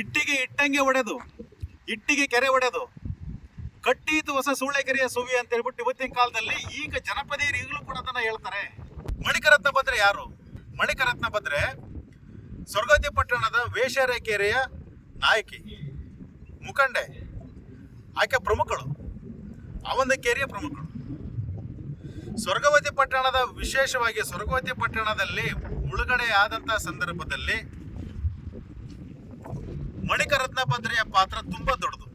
ಇಟ್ಟಿಗೆ ಇಟ್ಟಂಗೆ ಒಡೆದು, ಇಟ್ಟಿಗೆ ಕೆರೆ ಒಡೆದು ಕಟ್ಟೀತು ಹೊಸ ಸೂಳೆಕೆರೆಯ ಸುವಿ ಅಂತ ಹೇಳ್ಬಿಟ್ಟು ಇವತ್ತಿನ ಕಾಲದಲ್ಲಿ ಈಗ ಜನಪದೀಯರು ಈಗಲೂ ಕೂಡ ಅದನ್ನ ಹೇಳ್ತಾರೆ. ಮಣಿಕರತ್ನ ಭದ್ರೆ ಯಾರು? ಮಣಿಕರತ್ನ ಭದ್ರೆ ಸ್ವರ್ಗತಿ ಪಟ್ಟಣದ ವೇಷರೆ ಕೆರೆಯ ನಾಯಕಿ, ಮುಖಂಡೆ, ಆಕೆ ಪ್ರಮುಖಳು. ಅವನ ಕೆರೆಯ ಪ್ರಮುಖಳು. ಸ್ವರ್ಗವತಿ ಪಟ್ಟಣದ ವಿಶೇಷವಾಗಿ ಸ್ವರ್ಗವತಿ ಪಟ್ಟಣದಲ್ಲಿ ಮುಳುಗಡೆ ಆದಂತಹ ಸಂದರ್ಭದಲ್ಲಿ ಮಣಿಕರತ್ನ ಭದ್ರೆಯ ಪಾತ್ರ ತುಂಬಾ ದೊಡ್ಡದು.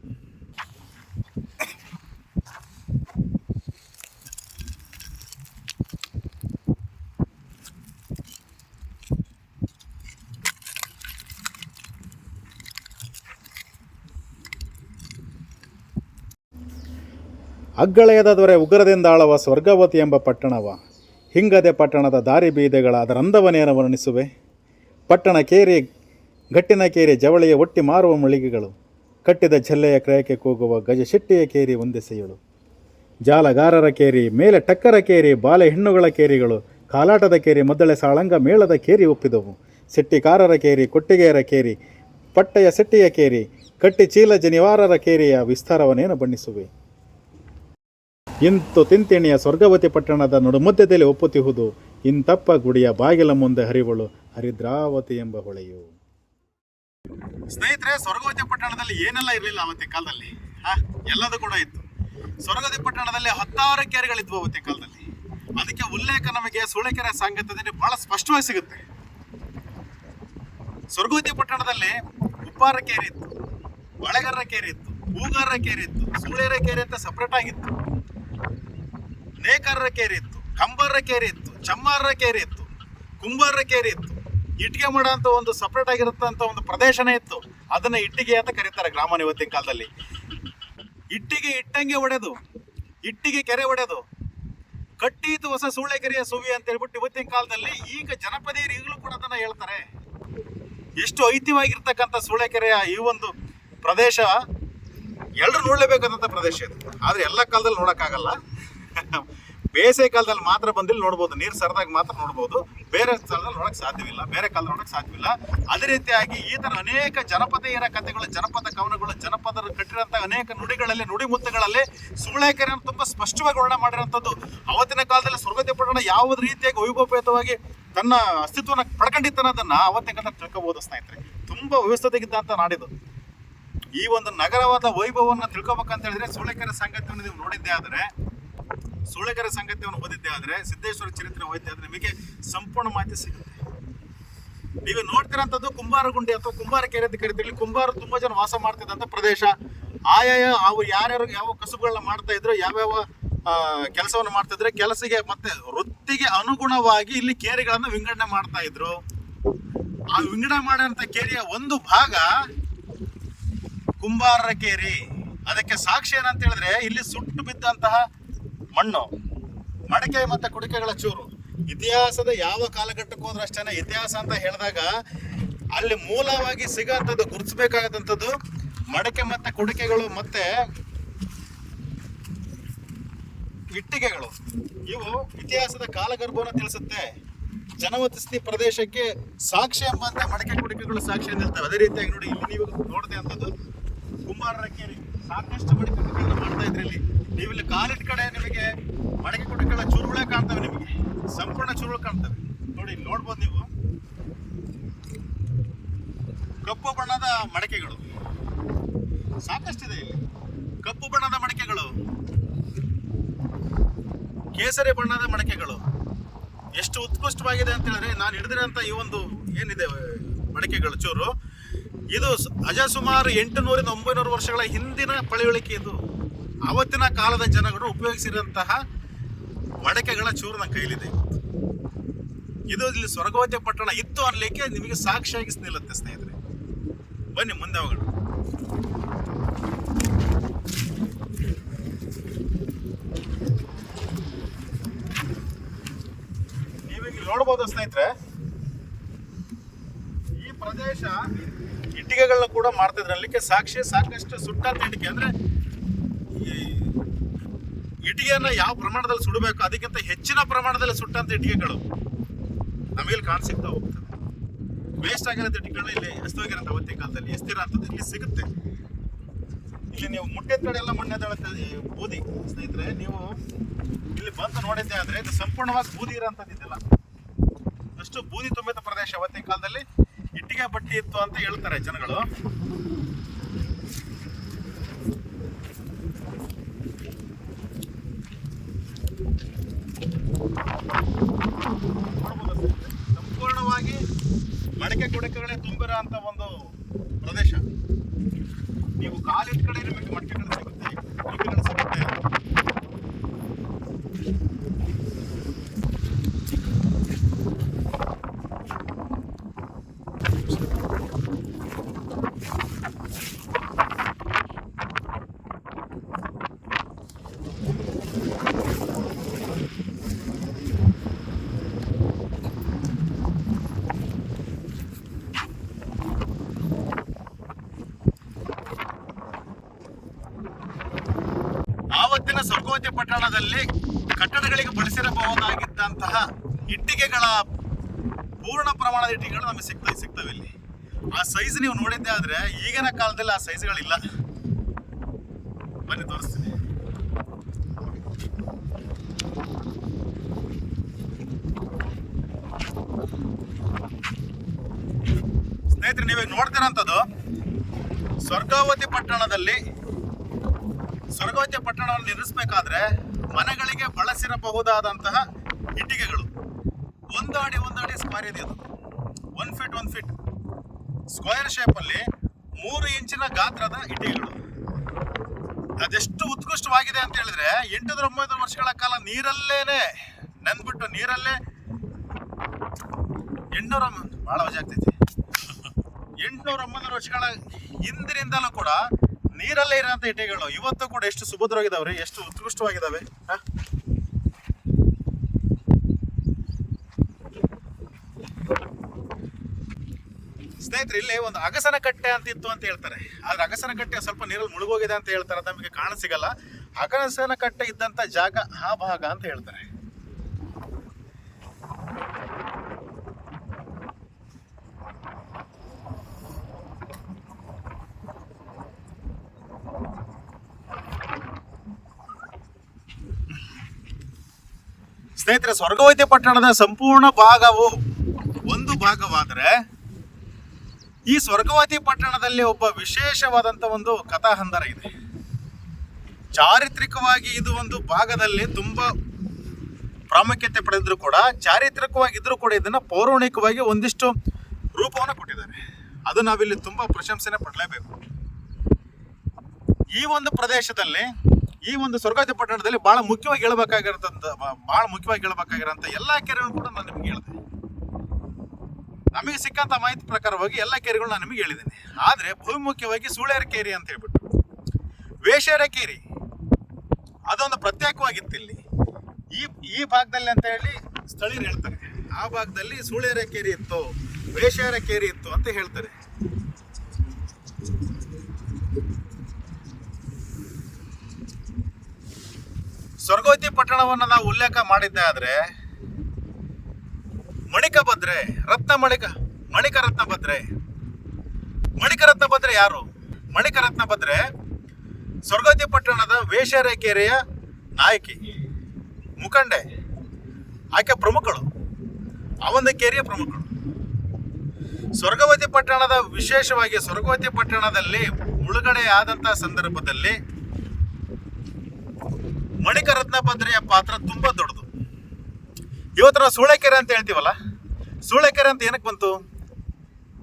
ಅಗ್ಗಳೆಯದ ದೊರೆ ಉಗ್ರದಿಂದಾಳವ ಸ್ವರ್ಗವತಿ ಎಂಬ ಪಟ್ಟಣವ. ಹಿಂಗದೆ ಪಟ್ಟಣದ ದಾರಿ ಬೀದೆಗಳ ಅದರಂದವನೇನ ವರ್ಣಿಸುವೆ ಪಟ್ಟಣ ಕೇರಿ ಗಟ್ಟಿನ ಕೇರಿ ಜವಳಿಯ ಒಟ್ಟಿ ಮಾರುವ ಮಳಿಗೆಗಳು, ಕಟ್ಟಿದ ಛಲ್ಲೆಯ ಕ್ರಯಕ್ಕೆ ಕೂಗುವ ಗಜಶೆಟ್ಟಿಯ ಕೇರಿ ಒಂದೆಸೆಯಳು ಜಾಲಗಾರರ ಕೇರಿ, ಮೇಲೆ ಟಕ್ಕರ ಕೇರಿ ಬಾಲೆ ಹೆಣ್ಣುಗಳ ಕೇರಿಗಳು, ಕಾಲಾಟದ ಕೇರಿ, ಮೊದಲೆ ಸಾಳಂಗ ಮೇಳದ ಕೇರಿ ಒಪ್ಪಿದವು. ಸೆಟ್ಟಿಕಾರರ ಕೇರಿ, ಕೊಟ್ಟಿಗೆಯರ ಕೇರಿ, ಪಟ್ಟೆಯ ಸೆಟ್ಟಿಯ ಕೇರಿ, ಕಟ್ಟಿ ಚೀಲ ಜನಿವಾರರ ಕೇರಿಯ ವಿಸ್ತಾರವನ್ನೇನು ಬಣ್ಣಿಸುವೆ. ಇಂತು ತಿಂತಿಣಿಯ ಸ್ವರ್ಗವತಿ ಪಟ್ಟಣದ ನಡುಮಧ್ಯದಲ್ಲಿ ಒಪ್ಪುತ್ತಿಹುದು ಇಂತಪ್ಪ ಗುಡಿಯ ಬಾಗಿಲ ಮುಂದೆ ಹರಿವಳು, ಹರಿದ್ರಾವತಿ ಎಂಬ ಹೊಳೆಯು. ಸ್ನೇಹಿತರೆ ಸ್ವರ್ಗವತಿ ಪಟ್ಟಣದಲ್ಲಿ ಏನೆಲ್ಲ ಇರಲಿಲ್ಲ ಅವತ್ತಿನ ಕಾಲದಲ್ಲಿ? ಹಾ, ಎಲ್ಲದೂ ಕೂಡ ಇತ್ತು. ಸ್ವರ್ಗದಿ ಪಟ್ಟಣದಲ್ಲಿ ಹತ್ತಾರು ಕೆರೆಗಳಿದ್ವು ಅವತ್ತಿನ ಕಾಲದಲ್ಲಿ. ಅದಕ್ಕೆ ಉಲ್ಲೇಖ ನಮಗೆ ಸುಳೆಕೆರೆ ಸಾಂಗತ್ಯದಲ್ಲಿ ಬಹಳ ಸ್ಪಷ್ಟವಾಗಿ ಸಿಗುತ್ತೆ. ಸ್ವರ್ಗವತಿ ಪಟ್ಟಣದಲ್ಲಿ ಉಪ್ಪಾರ ಕೆರೆ ಇತ್ತು, ಒಳಗರ್ರ ಕೆರೆ ಇತ್ತು, ಹೂಗಾರರ ಕೆರೆ ಇತ್ತು, ಸೂಳೆರ ಕೆರೆ ಅಂತ ಸಪ್ರೇಟ್ ಆಗಿತ್ತು. ನೇಕಾರರ ಕೆರೆ ಇತ್ತು, ಕಂಬಾರರ ಕೆರೆ ಇತ್ತು, ಚಮ್ಮಾರರ ಕೆರೆ ಇತ್ತು, ಕುಂಬಾರರ ಕೆರೆ ಇತ್ತು. ಇಟ್ಟಿಗೆ ಮಾಡೋ ಅಂತ ಒಂದು ಸಪ್ರೇಟ್ ಆಗಿರುತ್ತಂತ ಒಂದು ಪ್ರದೇಶನೇ ಇತ್ತು. ಅದನ್ನ ಇಟ್ಟಿಗೆ ಅಂತ ಕರೀತಾರೆ ಗ್ರಾಮ ಇವತ್ತಿನ ಕಾಲದಲ್ಲಿ. ಇಟ್ಟಿಗೆ ಇಟ್ಟಂಗೆ ಒಡೆದು, ಇಟ್ಟಿಗೆ ಕೆರೆ ಒಡೆದು ಕಟ್ಟೀತು ಹೊಸ ಸೂಳೆಕೆರೆಯ ಸುವಿ ಅಂತ ಹೇಳ್ಬಿಟ್ಟು ಇವತ್ತಿನ ಕಾಲದಲ್ಲಿ ಈಗ ಜನಪದೀಯರು ಈಗಲೂ ಕೂಡ ಅದನ್ನ ಹೇಳ್ತಾರೆ. ಎಷ್ಟು ಐತಿಹ್ಯವಾಗಿರ್ತಕ್ಕಂಥ ಸೂಳೆಕೆರೆಯ ಈ ಒಂದು ಪ್ರದೇಶ ಎಲ್ಲರೂ ನೋಡಲೇಬೇಕಾದಂಥ ಪ್ರದೇಶ ಇದು. ಆದರೆ ಎಲ್ಲ ಕಾಲದಲ್ಲಿ ನೋಡೋಕ್ಕಾಗಲ್ಲ. ಬೇಸಿಗೆ ಕಾಲದಲ್ಲಿ ಮಾತ್ರ ಬಂದಿಲ್ಲಿ, ನೋಡ್ಬೋದು. ನೀರು ಸರದಾಗ ಮಾತ್ರ ನೋಡ್ಬೋದು. ಬೇರೆ ಸ್ಥಳದಲ್ಲಿ ನೋಡಕ್ ಸಾಧ್ಯವಿಲ್ಲ, ಬೇರೆ ಕಾಲದಲ್ಲಿ ನೋಡಕ್ ಸಾಧ್ಯವಿಲ್ಲ. ಅದೇ ರೀತಿಯಾಗಿ ಈ ಥರ ಅನೇಕ ಜನಪದೀಯರ ಕಥೆಗಳು, ಜನಪದ ಕವನಗಳು ಜನಪದರು ಕಟ್ಟಿರೋಂಥ ಅನೇಕ ನುಡಿಗಳಲ್ಲಿ ನುಡಿಮುತ್ತಗಳಲ್ಲಿ ಸುಳ್ಳೆಕೆರೆಯನ್ನು ತುಂಬಾ ಸ್ಪಷ್ಟವಾಗಿ ವರ್ಣನೆ ಮಾಡಿರೋಂಥದ್ದು ಅವತ್ತಿನ ಕಾಲದಲ್ಲಿ ಸ್ವರ್ಗತಿ ಪಟ್ಟಣ ಯಾವ ರೀತಿಯಾಗಿ ವೈಭವಪೇತವಾಗಿ ತನ್ನ ಅಸ್ತಿತ್ವನ ಪಡ್ಕೊಂಡಿತ್ತು ಅನ್ನೋದನ್ನ ಅವತ್ತಿನ ಕಾಲದಲ್ಲಿ ತಿಳ್ಕೊಬಹುದು ಸ್ನೇಹಿತರೆ. ತುಂಬಾ ಅಂತ ನಾಡಿದು. ಈ ಒಂದು ನಗರವಾದ ವೈಭವವನ್ನು ತಿಳ್ಕೊಬೇಕಂತ ಹೇಳಿದ್ರೆ ಸುಳ್ಳೆಕೆರೆ ಸಂಗತಿಯನ್ನು ನೀವು ನೋಡಿದ್ದೇ ಆದರೆ ಸುಳ್ಳೆಕೆರೆ ಸಂಗತಿಯನ್ನು ಓದಿದ್ದೆ ಆದರೆ ಸಿದ್ದೇಶ್ವರ ಚರಿತ್ರೆ ಓದಿದ್ದೆ ಆದರೆ ನಿಮಗೆ ಸಂಪೂರ್ಣ ಮಾಹಿತಿ ಸಿಗುತ್ತೆ. ನೀವು ನೋಡ್ತಿರೋಂಥದ್ದು ಕುಂಬಾರಗುಂಡಿ ಅಥವಾ ಕುಂಬಾರ ಕೆರೆ ಅಂತ ಕರಿತೀವಿ. ಕುಂಬಾರ ತುಂಬಾ ಜನ ವಾಸ ಮಾಡ್ತಿದ್ದಂಥ ಪ್ರದೇಶ. ಆಯಾಯ ಅವು ಯಾರ್ಯಾರು ಯಾವ ಕಸುಬುಗಳನ್ನ ಮಾಡ್ತಾ ಇದ್ರು, ಯಾವ್ಯಾವ ಕೆಲಸವನ್ನು ಮಾಡ್ತಾ ಇದ್ರೆ ಕೆಲಸಕ್ಕೆ ಮತ್ತೆ ವೃತ್ತಿಗೆ ಅನುಗುಣವಾಗಿ ಇಲ್ಲಿ ಕೇರಿಗಳನ್ನು ವಿಂಗಡಣೆ ಮಾಡ್ತಾ ಇದ್ರು. ಆ ವಿಂಗಡಣೆ ಮಾಡಿದಂಥ ಕೇರಿಯ ಒಂದು ಭಾಗ ಕುಂಬಾರರ ಕೇರಿ. ಅದಕ್ಕೆ ಸಾಕ್ಷಿ ಏನಂತ ಹೇಳಿದ್ರೆ ಇಲ್ಲಿ ಸುಟ್ಟು ಬಿದ್ದಂತಹ ಮಣ್ಣು, ಮಡಕೆ ಮತ್ತೆ ಕುಡಿಕೆಗಳ ಚೂರು. ಇತಿಹಾಸದ ಯಾವ ಕಾಲಘಟ್ಟಕ್ಕೆ ಹೋದ್ರೂ ಅಷ್ಟೇ ಇತಿಹಾಸ ಅಂತ ಹೇಳಿದಾಗ ಅಲ್ಲಿ ಮೂಲವಾಗಿ ಸಿಗೋಂಥದ್ದು, ಗುರುತಿಸಬೇಕಾದಂಥದ್ದು ಮಡಕೆ ಮತ್ತೆ ಕುಡಿಕೆಗಳು ಮತ್ತೆ ಇಟ್ಟಿಗೆಗಳು. ಇವು ಇತಿಹಾಸದ ಕಾಲಗರ್ಭವನ್ನು ತಿಳಿಸುತ್ತೆ. ಜನವಸತಿ ಪ್ರದೇಶಕ್ಕೆ ಸಾಕ್ಷಿ ಎಂಬಂತೆ ಮಡಕೆ ಕುಡಿಕೆಗಳು ಸಾಕ್ಷಿ ನಿಲ್ತವೆ ಅದೇ ರೀತಿಯಾಗಿ ನೋಡಿ, ಇಲ್ಲಿ ನೀವು ನೋಡದೆ ಅಂತದ್ದು ಕುಂಬಾರರ ಕೇರಿ ಸಾಕಷ್ಟು ಮಡಕೆ ಕುಡಿಕೆಗಳನ್ನು ಮಾಡ್ತಾ ಇದ್ರಿ ಇಲ್ಲಿ. ನೀವು ಇಲ್ಲಿ ಕಡೆ ನಿಮಗೆ ಮಡಕೆ ಕುಡಿಕೆಗಳ ಚೂರುಗಳೇ ಕಾಣ್ತವೆ ನಿಮಗೆ. ಸಂಪೂರ್ಣ ಚುರುಳು ಕಾಣ್ತವೆ. ನೋಡಿ, ಇಲ್ಲಿ ನೋಡ್ಬೋದು ನೀವು. ಕಪ್ಪು ಬಣ್ಣದ ಮಡಕೆಗಳು. ಸಾಕಷ್ಟಿದೆ ಇಲ್ಲಿ. ಕಪ್ಪು ಬಣ್ಣದ ಮಡಕೆಗಳು. ಕೇಸರಿ ಬಣ್ಣದ ಮಡಕೆಗಳು. ಎಷ್ಟು ಉತ್ಕೃಷ್ಟವಾಗಿದೆ ಅಂತ ಹೇಳಿದ್ರೆ ನಾನು ಹಿಡಿದಿರೋಂಥ ಈ ಒಂದು ಏನಿದೆ, ಮಡಕೆಗಳು ಚೂರು. ಇದು ಅಜ ಸುಮಾರು ಎಂಟು ನೂರಿಂದ ಒಂಬೈನೂರು ವರ್ಷಗಳ ಹಿಂದಿನ ಪಳೆಯುಳಿಕೆ ಇದು. ಆವತ್ತಿನ ಕಾಲದ ಜನಗಳು ಉಪಯೋಗಿಸಿರುವಂತಹ ಮಡಕೆಗಳ ಚೂರ್ನ ಕೈಲಿದೆ. ಇದು ಇಲ್ಲಿ ಸ್ವರ್ಗವತಿ ಪಟ್ಟಣ ಇತ್ತು ಅನ್ಲಿಕ್ಕೆ ನಿಮಗೆ ಸಾಕ್ಷಿಯಾಗಿ ನಿಲ್ಲುತ್ತೆ ಸ್ನೇಹಿತರೆ. ಬನ್ನಿ ಮುಂದೆ ಅವುಗಳು ನೀವೀಗ ನೋಡಬಹುದು ಸ್ನೇಹಿತರೆ, ಈ ಪ್ರದೇಶ ಇಟ್ಟಿಗೆಗಳನ್ನ ಕೂಡ ಮಾಡ್ತಿದ್ರು ಅಲ್ಲಿಕ್ಕೆ ಸಾಕ್ಷಿ ಸಾಕಷ್ಟು ಸುಟ್ಟ ಇಟ್ಟಿಗೆ. ಅಂದ್ರೆ ಇಟ್ಟಿಗೆಯನ್ನ ಯಾವ ಪ್ರಮಾಣದಲ್ಲಿ ಸುಡಬೇಕು, ಅದಕ್ಕಿಂತ ಹೆಚ್ಚಿನ ಪ್ರಮಾಣದಲ್ಲಿ ಸುಟ್ಟಂತ ಇಟ್ಟಿಗೆಗಳು ನಮಗೆ ಕಾಣಿಸಿಕ್ತಾ ಹೋಗ್ತದೆ. ವೇಸ್ಟ್ ಆಗಿರೋ ಇಟ್ಟಿಗೆಗಳು ಇಲ್ಲಿ ಎಸ್ತೋಗಿರುತ್ತೆ ಅವತ್ತಿನ ಕಾಲದಲ್ಲಿ ಎಸ್ತಿರೋ ಇಲ್ಲಿ ಸಿಗುತ್ತೆ. ಇಲ್ಲಿ ನೀವು ಮುಟ್ಟಿದ ಕಡೆ ಎಲ್ಲ ಮಣ್ಣೆ ಬೂದಿ, ಸ್ನೇಹಿತರೆ, ನೀವು ಇಲ್ಲಿ ಬಂದು ನೋಡಿದ್ದೆ ಆದ್ರೆ ಇದು ಸಂಪೂರ್ಣವಾಗಿ ಬೂದಿ ಇರೋಂಥದ್ದು ಇದೆಲ್ಲ ಅಷ್ಟು ಬೂದಿ ತುಂಬಿದ ಪ್ರದೇಶ ಅವತ್ತಿನ ಕಾಲದಲ್ಲಿ ಇಟ್ಟಿಗೆ ಬಟ್ಟಿ ಇತ್ತು ಅಂತ ಹೇಳ್ತಾರೆ ಜನಗಳು ನೋಡ್ಬೋದು ಸ್ನೇಹಿತರೆ, ಸಂಪೂರ್ಣವಾಗಿ ಮಡಕೆ ಗುಡಕೆಗಳೇ ತುಂಬಿರೋ ಅಂತ ಒಂದು ಪ್ರದೇಶ ನೀವು ಕಾಲಿನ ಕಡೆ ನಿಮಗೆ ಮಡಕೆಗಳು ಸಿಗುತ್ತೆ ಗುಡಕೆಗಳು ಸಿಗುತ್ತೆ ಆವತ್ತಿನ ಪಟ್ಟಣದಲ್ಲಿ ಕಟ್ಟಡಗಳಿಗೆ ಬಳಸಿರಬಹುದಾಗಿದ್ದಂತಹ ಇಟ್ಟಿಗೆಗಳ ಪೂರ್ಣ ಪ್ರಮಾಣದ ಇಟ್ಟಿಗೆಗಳು ನಮಗೆ ಸಿಗ್ತವೆ ಸಿಗ್ತವೆ ಇಲ್ಲಿ. ಆ ಸೈಜ್ ನೀವು ನೋಡಿದ್ದೆ ಆದ್ರೆ ಈಗಿನ ಕಾಲದಲ್ಲಿ ಆ ಸೈಜ್ಗಳಿಲ್ಲ ಬನ್ನಿ, ತೋರಿಸ್ತೀನಿ. ಸ್ನೇಹಿತರೆ, ನೀವೇ ನೋಡ್ತಿರೋಂಥದ್ದು ಸ್ವರ್ಗಾವತಿ ಪಟ್ಟಣದಲ್ಲಿ ಸ್ವರ್ಗವತಿ ಪಟ್ಟಣವನ್ನು ನಿರ್ಮಿಸಬೇಕಾದ್ರೆ ಮನೆಗಳಿಗೆ ಬಳಸಿರಬಹುದಾದಂತಹ ಇಟ್ಟಿಗೆಗಳು. ಒಂದು ಅಡಿ, ಒಂದು ಸ್ಕ್ವೇರ್ ಇದೆ ಅದು. One feet one feet square ಶೇಪಲ್ಲಿ ಮೂರು ಇಂಚಿನ ಗಾತ್ರದ ಇಟ್ಟಿಗೆಗಳು. ಅದೆಷ್ಟು ಉತ್ಕೃಷ್ಟವಾಗಿದೆ ಅಂತ ಹೇಳಿದ್ರೆ ಎಂಟುನೂರ ಒಂಬೈನೂರು ವರ್ಷಗಳ ಕಾಲ ನೀರಲ್ಲೇನೆ, ನೆನ್ಬಿಟ್ಟು ನೀರಲ್ಲೇ ಎಂಟುನೂರ ಭಾಳ ಮಜಾ ಆಗ್ತೈತಿ. ಎಂಟುನೂರ ಒಂಬೈನೂರು ವರ್ಷಗಳ ಹಿಂದಿನಿಂದಲೂ ಕೂಡ ನೀರಲ್ಲೇ ಇರೋಂಥ ಇಟ್ಟಿಗೆಗಳು. ಇವತ್ತು ಕೂಡ ಎಷ್ಟು ಸುಭದ್ರವಾಗಿದ್ದಾವೆ ಎಷ್ಟು ಉತ್ಕೃಷ್ಟವಾಗಿದ್ದಾವೆ? ಸ್ನೇಹಿತರೆ, ಇಲ್ಲಿ ಒಂದು ಅಗಸನ ಕಟ್ಟೆ ಅಂತ ಇತ್ತು ಅಂತ ಹೇಳ್ತಾರೆ. ಆದ್ರೆ ಅಗಸನ ಕಟ್ಟೆ ಸ್ವಲ್ಪ ನೀರಲ್ಲಿ ಮುಳುಗೋಗಿದೆ ಅಂತ ಹೇಳ್ತಾರೆ ನಮಗೆ ಕಾಣ ಸಿಗಲ್ಲ. ಅಗಸನ ಕಟ್ಟೆ ಇದ್ದಂತ ಜಾಗ ಆ ಭಾಗ ಅಂತ ಹೇಳ್ತಾರೆ. ಸ್ನೇಹಿತರೆ ಸ್ವರ್ಗವತಿ ಪಟ್ಟಣದ ಸಂಪೂರ್ಣ ಭಾಗವು ಒಂದು ಭಾಗವಾದರೆ ಈ ಸ್ವರ್ಗವತಿ ಪಟ್ಟಣದಲ್ಲಿ ಒಬ್ಬ ವಿಶೇಷವಾದಂಥ ಒಂದು ಕಥಾಹಂದರ ಇದೆ. ಚಾರಿತ್ರಿಕವಾಗಿ ಇದು ಒಂದು ಭಾಗದಲ್ಲಿ ತುಂಬ ಪ್ರಾಮುಖ್ಯತೆ ಪಡೆದರೂ ಕೂಡ ಚಾರಿತ್ರಿಕವಾಗಿದ್ದರೂ ಕೂಡ ಇದನ್ನು ಪೌರಾಣಿಕವಾಗಿ ಒಂದಿಷ್ಟು ರೂಪವನ್ನು ಕೊಟ್ಟಿದ್ದಾರೆ. ಅದು ನಾವಿಲ್ಲಿ ತುಂಬ ಪ್ರಶಂಸನೆ ಪಡಲೇಬೇಕು. ಈ ಒಂದು ಪ್ರದೇಶದಲ್ಲಿ ಈ ಒಂದು ಸ್ವರ್ಗಾಜ ಪಟ್ಟಣದಲ್ಲಿ ಬಹಳ ಮುಖ್ಯವಾಗಿ ಹೇಳ್ಬೇಕಾಗಿರೋಂಥ ಬಹಳ ಮುಖ್ಯವಾಗಿ ಹೇಳ್ಬೇಕಾಗಿರೋಂಥ ಎಲ್ಲ ಕೆರೆಗಳನ್ನು ಕೂಡ ನಾನು ನಿಮ್ಗೆ ಹೇಳಿದೆ. ನಮಗೆ ಸಿಕ್ಕಂತ ಮಾಹಿತಿ ಪ್ರಕಾರವಾಗಿ ಎಲ್ಲ ಕೆರೆಗಳು ನಾನು ನಿಮಗೆ ಹೇಳಿದ್ದೀನಿ. ಆದರೆ ಬಹುಮುಖ್ಯವಾಗಿ ಸೂಳೆರ ಕೇರಿ ಅಂತ ಹೇಳ್ಬಿಟ್ಟು. ವೇಷರ ಕೇರಿ. ಅದೊಂದು ಪ್ರತ್ಯೇಕವಾಗಿತ್ತು ಇಲ್ಲಿ ಈ ಈ ಭಾಗದಲ್ಲಿ ಅಂತ ಹೇಳಿ ಸ್ಥಳೀಯರು ಹೇಳ್ತಾರೆ. ಆ ಭಾಗದಲ್ಲಿ ಸೂಳೆರ ಕೇರಿ ಇತ್ತು, ವೇಷರ ಕೇರಿ ಇತ್ತು ಅಂತ ಹೇಳ್ತಾರೆ. ಸ್ವರ್ಗವತಿ ಪಟ್ಟಣವನ್ನು ನಾವು ಉಲ್ಲೇಖ ಮಾಡಿದ್ದೆ ಆದರೆ ಮಣಿಕ ಭದ್ರೆ ರತ್ನ ಮಣಿಕ ಮಣಿಕ ರತ್ನ ಭದ್ರೆ ಮಣಿಕ ರತ್ನ ಭದ್ರೆ ಯಾರು? ಮಣಿಕ ರತ್ನ ಭದ್ರೆ ಸ್ವರ್ಗವತಿ ಪಟ್ಟಣದ ವೇಷರೇಕೆರೆಯ ನಾಯಕಿ, ಮುಖಂಡೆ, ಆಕೆ ಪ್ರಮುಖಳು ಆ ಒಂದು ಕೆರೆಯ ಪ್ರಮುಖಳು. ಸ್ವರ್ಗವತಿ ಪಟ್ಟಣದ ವಿಶೇಷವಾಗಿ ಸ್ವರ್ಗವತಿ ಪಟ್ಟಣದಲ್ಲಿ ಮುಳುಗಡೆ ಆದಂತಹ ಸಂದರ್ಭದಲ್ಲಿ ಮಣಿಕ ರತ್ನಭದ್ರೆಯ ಪಾತ್ರ ತುಂಬಾ ದೊಡ್ಡದು. ಇವತ್ತು ನಾವು ಸೂಳೆಕೆರೆ ಅಂತ ಹೇಳ್ತೀವಲ್ಲ ಸೂಳೆಕೆರೆ ಅಂತ ಏನಕ್ಕೆ ಬಂತು?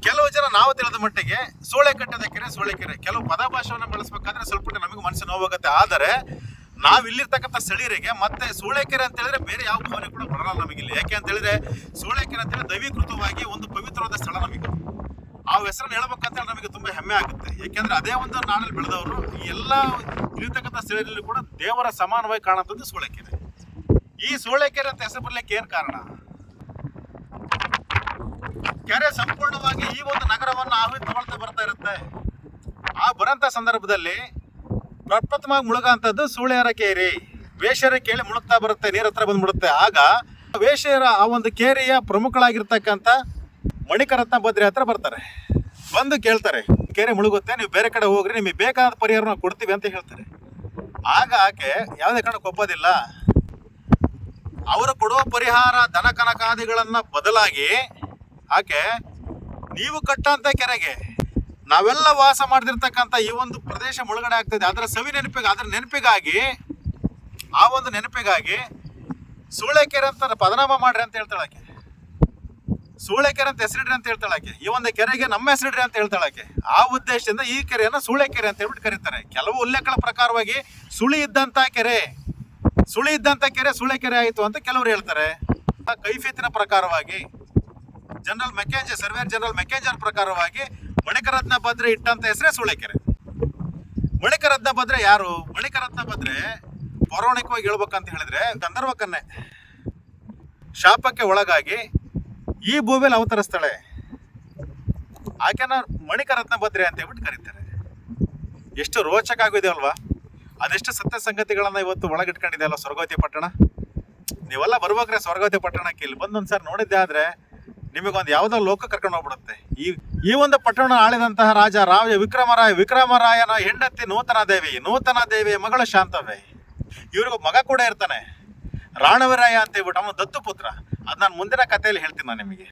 ಕೆಲವು ಜನ ನಾವು ತಿಳಿದ ಮಟ್ಟಿಗೆ ಸೂಳೆ ಕಟ್ಟದ ಕೆರೆ ಸೂಳೆಕೆರೆ ಕೆಲವು ಪದಭಾಷೆಯನ್ನು ಬಳಸಬೇಕಾದ್ರೆ ಸ್ವಲ್ಪ ನಮಗೆ ಮನಸ್ಸು ನೋವಾಗುತ್ತೆ. ಆದರೆ, ನಾವು ಇಲ್ಲಿರ್ತಕ್ಕಂಥ ಸ್ಥಳೀಯರಿಗೆ ಮತ್ತೆ ಸೂಳೆಕೆರೆ ಅಂತ ಹೇಳಿದ್ರೆ ಬೇರೆ ಯಾವ ಭಾವನೆ ಕೂಡ ಬರಲ್ಲ ನಮಗಿಲ್ಲಿ. ಯಾಕೆ ಅಂತ ಹೇಳಿದ್ರೆ, ಸೂಳೆಕೆರೆ ಅಂತ ಹೇಳಿದ್ರೆ ದೈವೀಕೃತವಾಗಿ ಒಂದು ಪವಿತ್ರವಾದ ಸ್ಥಳ ನಮಗೆ ಆ ಹೆಸರನ್ನು ಹೇಳ್ಬೇಕಂತ ಹೇಳಿ ನಮಗೆ ತುಂಬಾ ಹೆಮ್ಮೆ ಆಗುತ್ತೆ. ಯಾಕೆಂದ್ರೆ ಅದೇ ಒಂದು ನಾಡಲ್ಲಿ ಬೆಳೆದವರು ಈ ಎಲ್ಲ ಇಲ್ಲಿರ್ತಕ್ಕಂಥ ಸ್ಥಳದಲ್ಲಿ ಕೂಡ ದೇವರ ಸಮಾನವಾಗಿ ಕಾಣುವಂಥದ್ದು ಸೂಳೆಕೆರೆ ಈ ಸೂಳೆಕೆರೆ ಅಂತ ಹೆಸರು ಬರ್ಲಿಕ್ಕೆ ಏನ್ ಕಾರಣ? ಕೆರೆ ಸಂಪೂರ್ಣವಾಗಿ ಈ ಒಂದು ನಗರವನ್ನು ಆವಿ ಮಾಡ್ತಾ ಬರ್ತಾ ಇರುತ್ತೆ. ಆ ಬರಂತ ಸಂದರ್ಭದಲ್ಲಿ ಪ್ರಪ್ರಥಮವಾಗಿ ಮುಳುಗಂಥದ್ದು ಸೂಳೆಯರ ಕೇರಿ. ವೇಷರ ಕೇಳಿ ಮುಳುಗ್ತಾ ಬರುತ್ತೆ, ನೀರ ಹತ್ರ ಬಂದ್ಬಿಡುತ್ತೆ. ಆಗ ವೇಷರ ಆ ಒಂದು ಕೇರಿಯ ಪ್ರಮುಖಳಾಗಿರ್ತಕ್ಕಂಥ ಮಣಿಕರತ್ನ ಬದ್ರಿ ಹತ್ರ ಬರ್ತಾರೆ. ಬಂದು ಕೇಳ್ತಾರೆ, ಕೆರೆ ಮುಳುಗುತ್ತೆ, ನೀವು ಬೇರೆ ಕಡೆ ಹೋಗ್ರಿ, ನಿಮಗೆ ಬೇಕಾದ ಪರಿಹಾರ ನಾವು ಕೊಡ್ತೀವಿ ಅಂತ ಹೇಳ್ತಾರೆ. ಆಗ ಆಕೆ, ಯಾವುದೇ ಕಾರಣಕ್ಕೆ ಒಪ್ಪೋದಿಲ್ಲ. ಅವರು ಕೊಡುವ ಪರಿಹಾರ ದನ ಕನಕಾದಿಗಳನ್ನ ಬದಲಾಗಿ ಆಕೆ, ನೀವು ಕಟ್ಟಂತ ಕೆರೆಗೆ, ನಾವೆಲ್ಲ ವಾಸ ಮಾಡ್ತಿರ್ತಕ್ಕಂಥ ಈ ಒಂದು ಪ್ರದೇಶ ಮುಳುಗಡೆ ಆಗ್ತದೆ. ಅದರ ಸವಿ ನೆನಪಿಗೆ, ಅದರ ನೆನಪಿಗಾಗಿ, ಆ ಒಂದು ನೆನಪಿಗಾಗಿ ಸೂಳೆಕೆರೆ ಅಂತ ಪದನಾಮ ಮಾಡ್ರಿ ಅಂತ ಹೇಳ್ತಾಳೆ ಆಕೆ. ಸೂಳೆಕೆರೆ ಅಂತ ಹೆಸರಿಡ್ರಿ ಅಂತ ಹೇಳ್ತಾಳಕ್ಕೆ ಈ ಒಂದು ಕೆರೆಗೆ ನಮ್ಮ ಹೆಸರಿಡ್ರಿ ಅಂತ ಹೇಳ್ತಾಳಾಕೆ ಆ ಉದ್ದೇಶದಿಂದ ಈ ಕೆರೆಯನ್ನು ಸೂಳೆಕೆರೆ ಅಂತ ಹೇಳ್ಬಿಟ್ಟು ಕರೀತಾರೆ. ಕೆಲವು ಉಲ್ಲೇಖಗಳ ಪ್ರಕಾರವಾಗಿ ಸುಳಿ ಇದ್ದಂತ ಕೆರೆ, ಸುಳಿ ಇದ್ದಂತ ಕೆರೆ ಸುಳೆ ಕೆರೆ ಆಯಿತು ಅಂತ ಕೆಲವರು ಹೇಳ್ತಾರೆ. ಆ ಪ್ರಕಾರವಾಗಿ, general manager surveyor general manager ಪ್ರಕಾರವಾಗಿ ಮಣಿಕರತ್ನ ಭದ್ರೆ ಇಟ್ಟಂತ ಹೆಸರೇ ಸೂಳೆಕೆರೆ. ಮಣಿಕರತ್ನ ಭದ್ರೆ ಯಾರು? ಮಣಿಕರತ್ನ ಭದ್ರೆ ಪೌರಾಣಿಕವಾಗಿ ಹೇಳ್ಬೇಕಂತ ಹೇಳಿದ್ರೆ ಗಂಧರ್ವ ಕನ್ನೆ ಶಾಪಕ್ಕೆ ಒಳಗಾಗಿ ಈ ಭೂಮಿಯಲ್ಲಿ ಅವತರಿಸ್ತಾಳೆ ಆಕೆನ ಮಣಿಕರತ್ನ ಭದ್ರೆ ಅಂತ ಹೇಳ್ಬಿಟ್ಟು ಕರೀತಾರೆ. ಎಷ್ಟು ರೋಚಕ ಆಗಿದೆ ಅಲ್ವಾ ಅದೆಷ್ಟು ಸತ್ಯ ಸಂಗತಿಗಳನ್ನು ಇವತ್ತು ಒಳಗಿಟ್ಕೊಂಡಿದೆ ಅಲ್ವಾ ಸ್ವರ್ಗವತಿ ಪಟ್ಟಣ? ನೀವೆಲ್ಲ ಬರ್ಬೇಕ್ರೆ ಸ್ವರ್ಗವತಿ ಪಟ್ಟಣಕ್ಕೆ ಇಲ್ಲಿ ಬಂದೊಂದು ಸರ್ ನೋಡಿದ್ದೆ ಆದರೆ ನಿಮಗೊಂದು ಯಾವುದೋ ಲೋಕ ಕರ್ಕೊಂಡು ಹೋಗ್ಬಿಡುತ್ತೆ. ಈ ಈ ಒಂದು ಪಟ್ಟಣ ಆಳಿದಂತಹ ರಾಜ ರಾಜ ವಿಕ್ರಮರಾಯ, ವಿಕ್ರಮರಾಯನ ಹೆಂಡತಿ ನೂತನ ದೇವಿ, ನೂತನ ದೇವಿಯ ಮಗಳು ಶಾಂತವೇ ಇವ್ರಿಗೂ ಮಗ ಕೂಡ ಇರ್ತಾನೆ. ರಾಣವರಾಯ ಅಂತ ಹೇಳ್ಬಿಟ್ಟು ಅವನು ದತ್ತು ಪುತ್ರ. ಅದು ನಾನು ಮುಂದಿನ ಕಥೆಯಲ್ಲಿ ಹೇಳ್ತೀನಿ ನಾನು ನಿಮಗೆ.